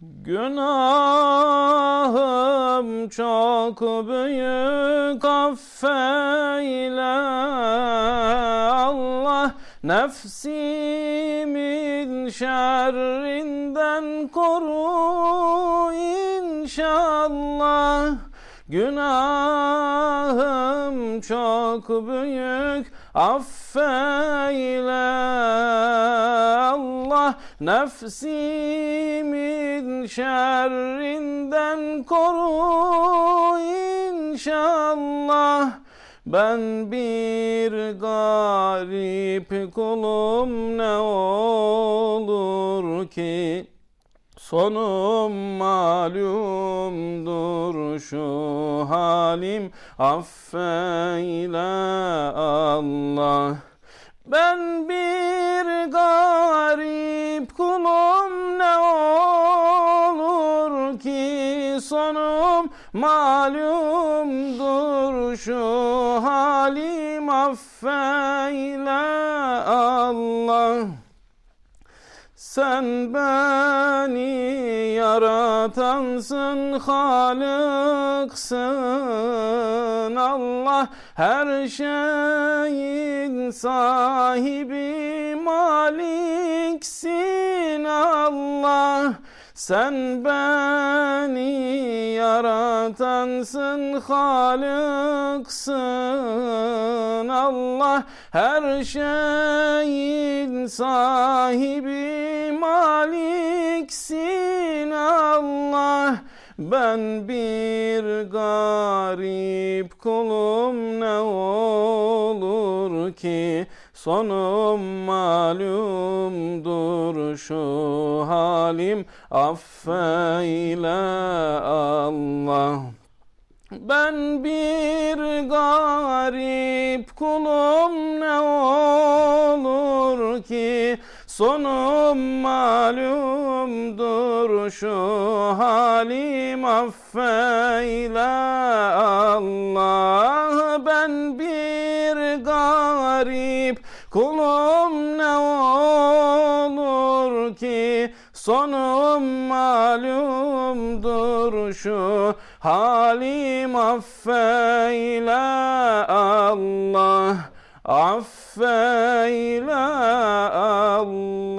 Günahım çok büyük affeyle Allah. Nefsimin şerrinden koru inşallah. Günahım çok büyük affeyle Allah Nefsimin şerrinden koru inşallah. Ben bir garip kulum ne olur ki? Sonum malumdur şu halim affeyle Allah. Ben bir garip sonum malumdur şu halim affeyle Allah. Sen beni yaratansın, halıksın. Allah Her şeyin sahibi, maliksin. Allah sen beni yaratansın, halıksın. Allah Her şeyin sahibi, maliksin. Allah ben bir garip kulum ne olur ki Sonum malumdur şu halim affeyle Allah. Ben bir garip kulum ne olur ki Sonum malumdur şu halim affeyle garip. Kulum ne olur ki? Sonum malumdur. Şu halim affeyle Allah. Affeyle Allah